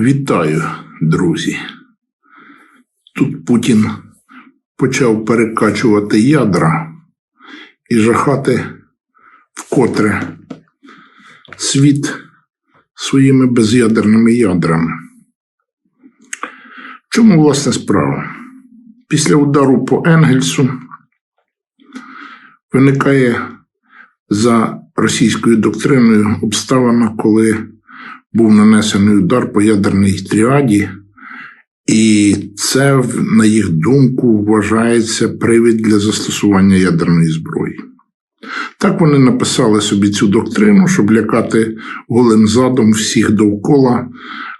Вітаю, друзі. Тут Путін почав перекачувати ядра і жахати вкотре світ своїми без'ядерними ядрами. Чому власне справа? Після удару по Енгельсу виникає за російською доктриною обставина, коли був нанесений удар по ядерній тріаді, і це, на їх думку, вважається привід для застосування ядерної зброї. Так вони написали собі цю доктрину, щоб лякати голим задом всіх довкола,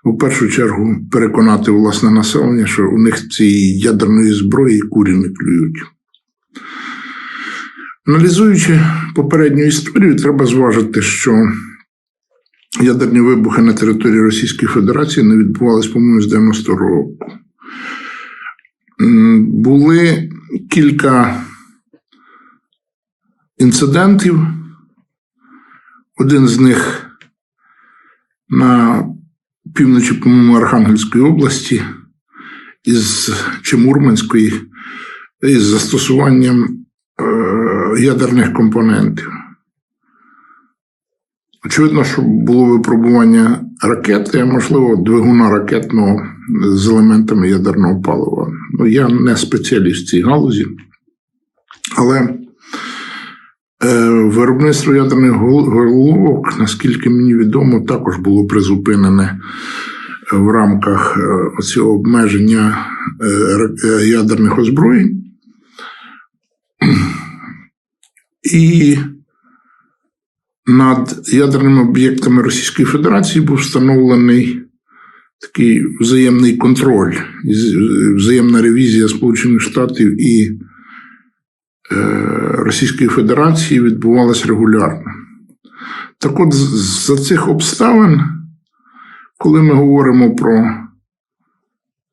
в першу чергу переконати власне населення, що у них цієї ядерної зброї курі не клюють. Аналізуючи попередню історію, треба зважити, що ядерні вибухи на території Російської Федерації не відбувалися, по-моєму, з 90 року. Були кілька інцидентів. Один з них на півночі, по-моєму, Архангельської області із чи Мурманської із застосуванням е, ядерних компонентів. Очевидно, що було випробування ракети, можливо, двигуна ракетного з елементами ядерного палива. Ну, я не спеціаліст в цій галузі, але е, виробництво ядерних головок, наскільки мені відомо, також було призупинене в рамках е, цього обмеження е, е, ядерних озброєнь. І над ядерними об'єктами Російської Федерації був встановлений такий взаємний контроль, взаємна ревізія Сполучених Штатів і е, Російської Федерації відбувалась регулярно. Так от, за цих обставин, коли ми говоримо про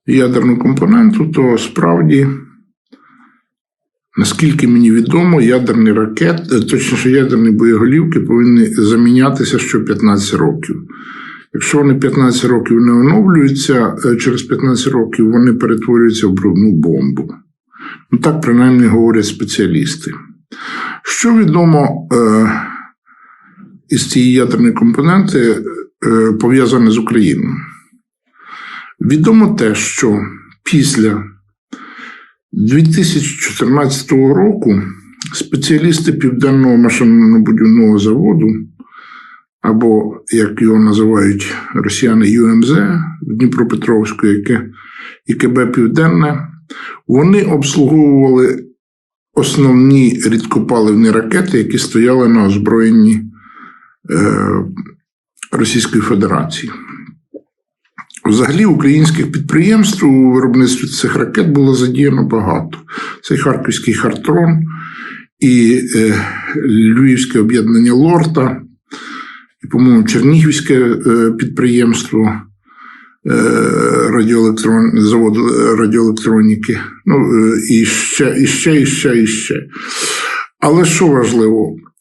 ядерну компоненту, то справді Наскільки мені відомо, ядерні ракети, точніше, ядерні боєголівки повинні замінятися що 15 років. Якщо вони 15 років не оновлюються, е, через 15 років вони перетворюються в брудну бомбу. Ну, так принаймні говорять спеціалісти. Що відомо е, із цієї ядерної компоненти е, пов'язане з Україною? Відомо те, що після 2014 року спеціалісти Південного машинно-будівного заводу, або, як його називають росіяни, ЮМЗ Дніпропетровську, яке ІКБ Південне, вони обслуговували основні рідкопаливні ракети, які стояли на озброєнні е, Російської Федерації. Взагалі, українських підприємств у виробництві цих ракет було задіяно багато. Це Харківський Хартрон, і е, Львівське об'єднання Лорта, і, по-моєму, Чернігівське е, підприємство е, радіоелектрон... завод радіоелектроніки. Ну, е, і ще, і ще, і ще, і ще. Але що важливо, е,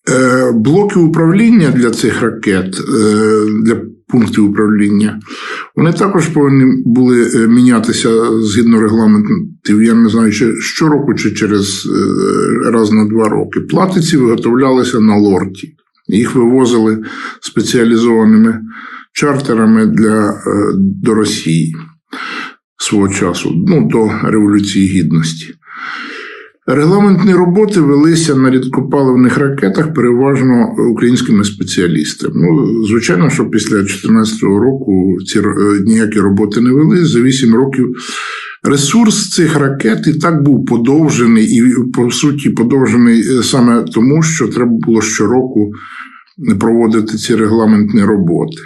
блоки управління для цих ракет, е, для пунктів управління, вони також повинні були е, мінятися згідно регламентів. Я не знаю, чи щороку, чи через е, раз на два роки. Платиці виготовлялися на лорті. Їх вивозили спеціалізованими чартерами для, е, до Росії свого часу, ну, до Революції Гідності. Регламентні роботи велися на рідкопаливних ракетах переважно українськими спеціалістами. Ну, звичайно, що після 2014 року ці е, ніякі роботи не вели. За 8 років ресурс цих ракет і так був подовжений, і по суті подовжений е, саме тому, що треба було щороку проводити ці регламентні роботи.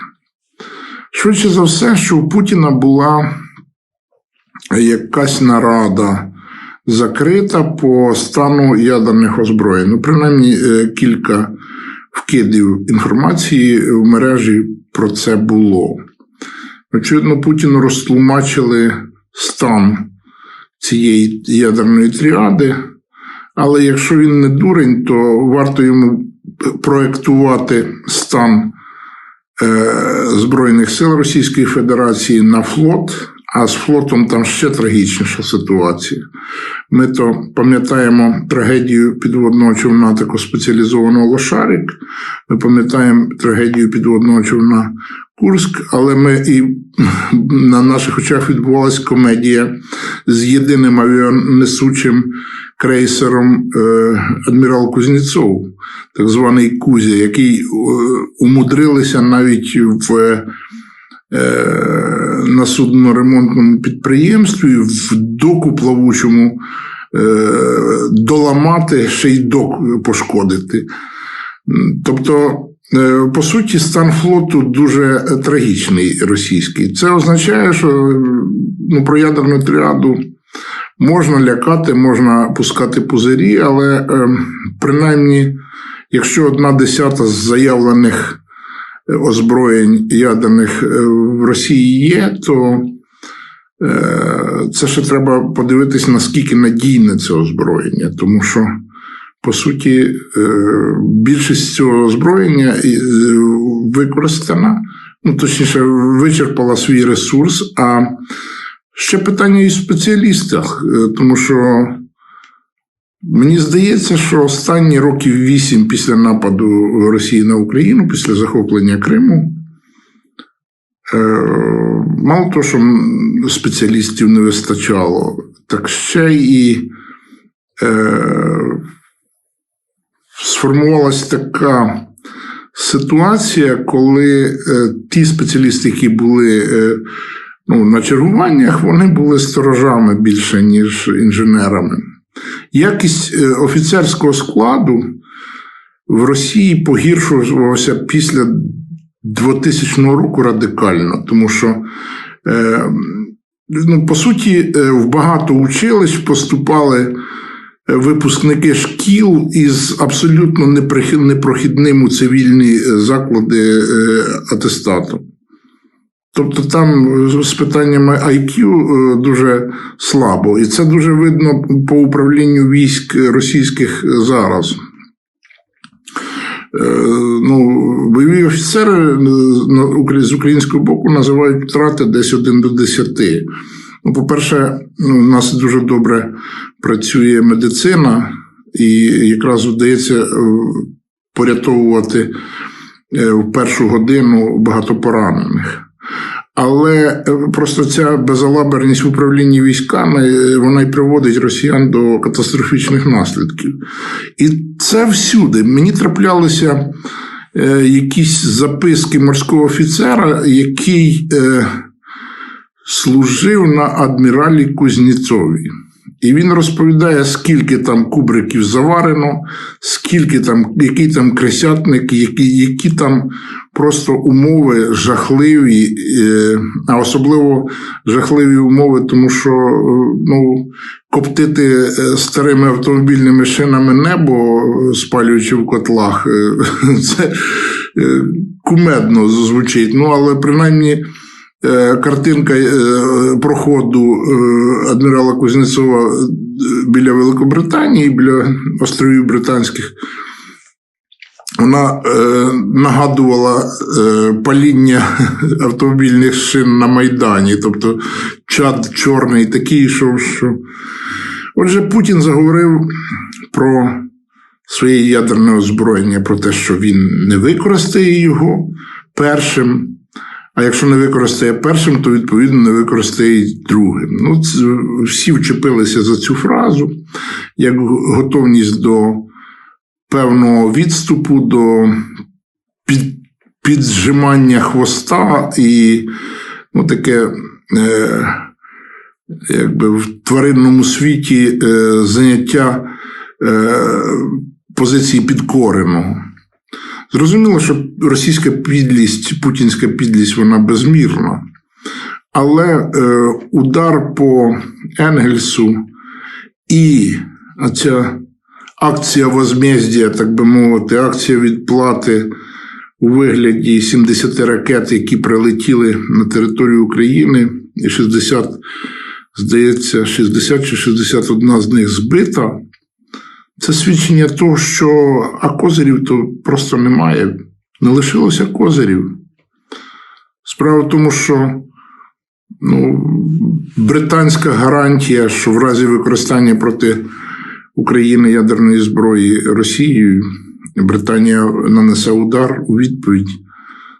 Швидше за все, що у Путіна була якась нарада закрита по стану ядерних озброєнь. Ну, принаймні, е, кілька вкидів інформації в мережі про це було. Очевидно, Путіну розтлумачили стан цієї ядерної тріади, але якщо він не дурень, то варто йому проєктувати стан е, Збройних сил Російської Федерації на флот, а з флотом там ще трагічніша ситуація. Ми то пам'ятаємо трагедію підводного човна такого спеціалізованого Лошарик, ми пам'ятаємо трагедію підводного човна Курськ, але ми і на наших очах відбувалася комедія з єдиним авіанесучим крейсером е, адмірал Кузнєцов, так званий Кузя, який е, умудрилися навіть в е, на судноремонтному підприємстві в доку плавучому е, доламати, ще й док пошкодити. Тобто, е, по суті, стан флоту дуже трагічний російський. Це означає, що ну, про ядерну тріаду можна лякати, можна пускати пузирі, але е, принаймні, якщо одна десята з заявлених озброєнь ядерних е, в Росії є, то е, це ще треба подивитись, наскільки надійне це озброєння, тому що. По суті, е, більшість цього озброєння використана, ну точніше, вичерпала свій ресурс. А ще питання і в спеціалістах, тому що мені здається, що останні років вісім після нападу Росії на Україну, після захоплення Криму, е, мало того, що спеціалістів не вистачало, так ще і. Е, сформувалася така ситуація, коли е, ті спеціалісти, які були ну, на чергуваннях, вони були сторожами більше, ніж інженерами. Якість е, офіцерського складу в Росії погіршувалася після 2000 року радикально, тому що. Е, Ну, по суті, е, в багато училищ поступали випускники шкіл із абсолютно непрохідним у цивільні заклади атестату. Тобто там е, з питаннями IQ е, дуже слабо, і це дуже видно по управлінню військ російських зараз. Е, Ну, бойові офіцери з українського боку називають втрати десь 1 до 10. Ну, по-перше, ну, у нас дуже добре працює медицина, і якраз вдається порятовувати в першу годину багато поранених. Але просто ця безалаберність в управлінні військами е, вона й приводить росіян до катастрофічних наслідків. І це всюди. Мені траплялися е, якісь записки морського офіцера, який е, служив на адміралі Кузнєцові. І він розповідає, скільки там кубриків заварено, скільки там, який там кресятник, які, які там просто умови жахливі, е, а особливо жахливі умови, тому що е, ну, коптити е, старими автомобільними шинами небо, спалюючи в котлах, це кумедно звучить. Ну, але принаймні. Е, Картинка е, проходу е, адмірала Кузнєцова е, біля Великобританії, біля островів Британських, вона нагадувала паління автомобільних шин на Майдані. Тобто чад чорний такий йшов, що. Отже, Путін заговорив про своє ядерне озброєння, про те, що він не використає його першим. А якщо не використає першим, то відповідно не використає й другим. Ну, це, всі вчепилися за цю фразу, як готовність до певного відступу, до під, піджимання хвоста і ну, таке, е, якби в тваринному світі е, заняття е, позиції підкореного. Зрозуміло, що російська підлість, путінська підлість, вона безмірна. Але е, удар по Енгельсу і ця акція возмездія, так би мовити, акція відплати у вигляді 70 ракет, які прилетіли на територію України, і 60, здається, 60 чи 61 з них збита. Це свідчення того, що а козирів то просто немає. Не лишилося козирів. Справа в тому, що ну, британська гарантія, що в разі використання проти України ядерної зброї Росією Британія нанесе удар у відповідь.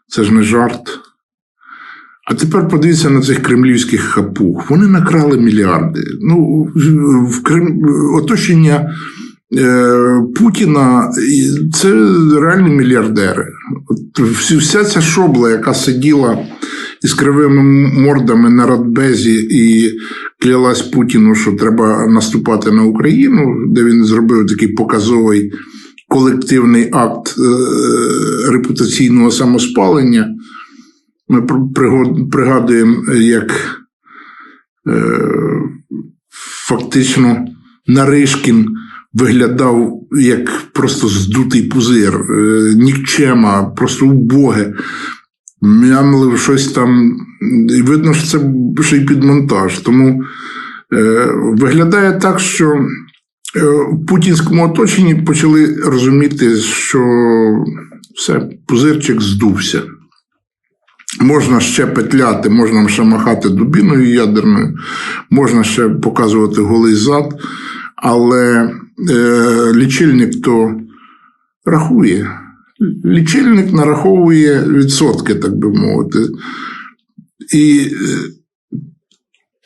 Це ж не жарт. А тепер подивіться на цих кремлівських хапух. Вони накрали мільярди. Ну, в Крем... оточення Путіна це реальні мільярдери. От вся ця шобла, яка сиділа із кривими мордами на Радбезі і клялась Путіну, що треба наступати на Україну, де він зробив такий показовий колективний акт е, репутаційного самоспалення. Ми пригадуємо, як е, фактично Наришкін виглядав як просто здутий пузир, е, нікчема, просто убоге. Мямлив щось там. І видно, що це ще й під монтаж. Тому е, виглядає так, що е, в путінському оточенні почали розуміти, що все, пузирчик здувся. Можна ще петляти, можна ще махати дубіною ядерною, можна ще показувати голий зад, але лічильник то рахує. Лічильник нараховує відсотки, так би мовити, і е,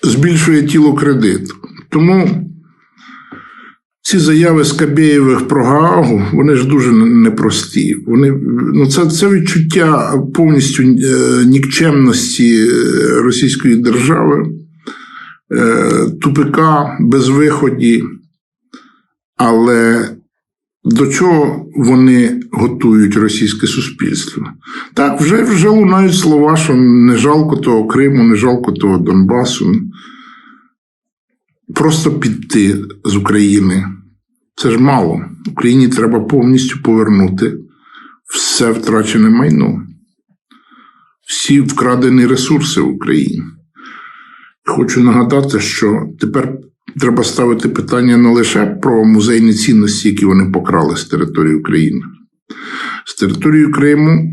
збільшує тіло кредиту. Тому ці заяви Скабєєвих про Гаагу, вони ж дуже непрості. Вони, ну це, це відчуття повністю е, нікчемності е, Російської держави, е, тупика, безвиході. Але до чого вони готують російське суспільство? Так, вже, вже лунають слова, що не жалко того Криму, не жалко того Донбасу. Просто піти з України. Це ж мало. Україні треба повністю повернути все втрачене майно, всі вкрадені ресурси в Україні. Хочу нагадати, що тепер треба ставити питання не лише про музейні цінності, які вони покрали з території України. З території Криму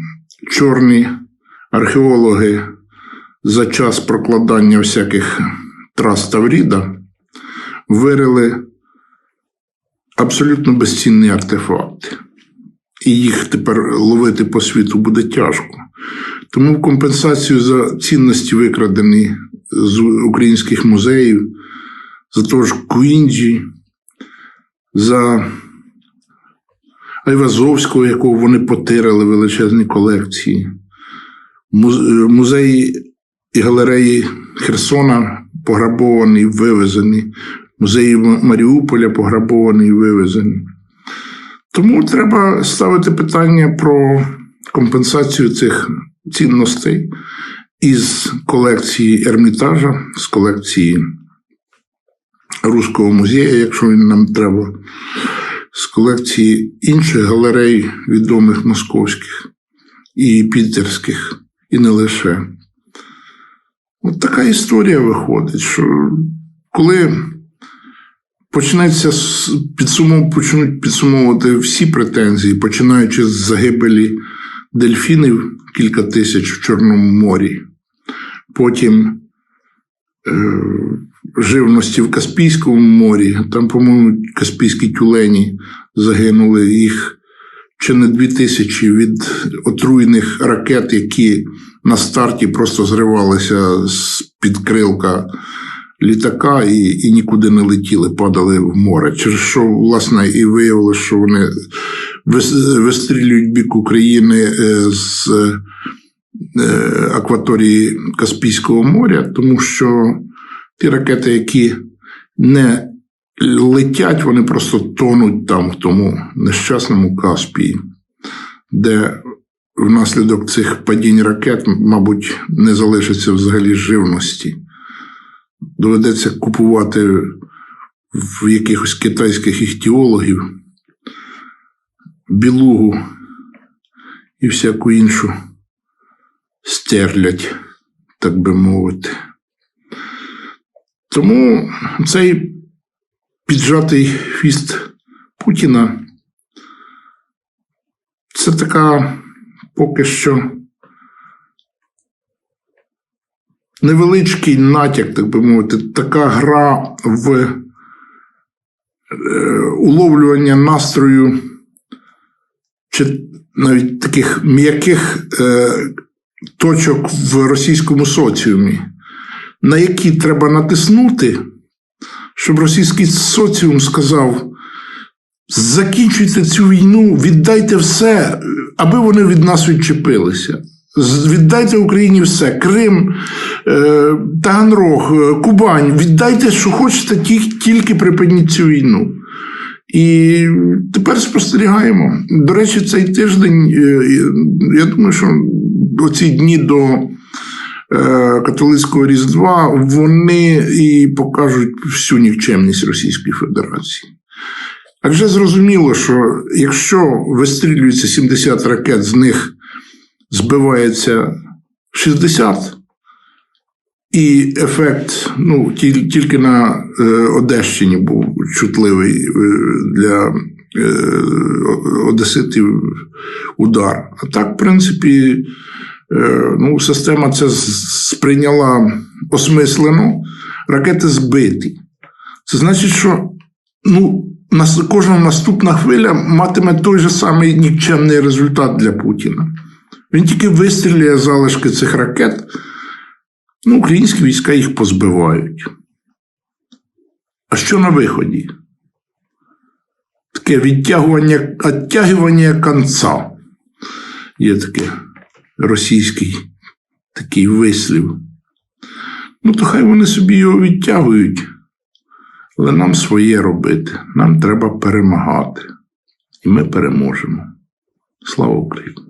чорні археологи за час прокладання всяких трас Тавріда вирили абсолютно безцінні артефакти. І їх тепер ловити по світу буде тяжко. Тому в компенсацію за цінності, викрадені з українських музеїв, за ж Куінджі, за Айвазовського, якого вони потирали величезні колекції, музеї і галереї Херсона пограбовані, вивезені, музеї Маріуполя пограбовані і вивезені. Тому треба ставити питання про компенсацію цих цінностей із колекції Ермітажа, з колекції Руського музею, якщо він нам треба, з колекції інших галерей, відомих московських і пітерських, і не лише. От така історія виходить, що коли почнеться підсумов, почнуть підсумовувати всі претензії, починаючи з загибелі дельфінів кілька тисяч в Чорному морі, потім е, живності в Каспійському морі, там, по-моєму, Каспійські тюлені загинули їх чи не дві тисячі від отруєних ракет, які на старті просто зривалися з під крилка літака і, і нікуди не летіли, падали в море. Через що, власне, і виявилося, що вони вистрілюють бік України е, з е, акваторії Каспійського моря, тому що ті ракети, які не летять, вони просто тонуть там, в тому нещасному Каспії, де внаслідок цих падінь ракет, мабуть, не залишиться взагалі живності. Доведеться купувати в якихось китайських іхтіологів білугу і всяку іншу стерлядь, так би мовити. Тому цей піджатий фіст Путіна це така поки що невеличкий натяк, так би мовити, така гра в е, уловлювання настрою чи навіть таких м'яких е, точок в російському соціумі, на які треба натиснути, щоб російський соціум сказав: закінчуйте цю війну, віддайте все, аби вони від нас відчепилися. Віддайте Україні все. Крим, е, Таганрог, е, Кубань. Віддайте, що хочете, тільки припиніть цю війну. І тепер спостерігаємо. До речі, цей тиждень, е, я думаю, що оці дні до католицького Різдва вони і покажуть всю нікчемність Російської Федерації. Адже зрозуміло, що якщо вистрілюється 70 ракет, з них збивається 60, і ефект ну, тільки на е, Одещині був чутливий е, для е, одеситів удар. А так, в принципі, е, ну, система це сприйняла осмислено, ракети збиті. Це значить, що ну, кожна наступна хвиля матиме той же самий нікчемний результат для Путіна. Він тільки вистрілює залишки цих ракет, ну, українські війська їх позбивають. А що на виході? Таке відтягування, відтягування конца. Є таке російський такий вислів. Ну, то хай вони собі його відтягують. Але нам своє робити. Нам треба перемагати. І ми переможемо. Слава Україні!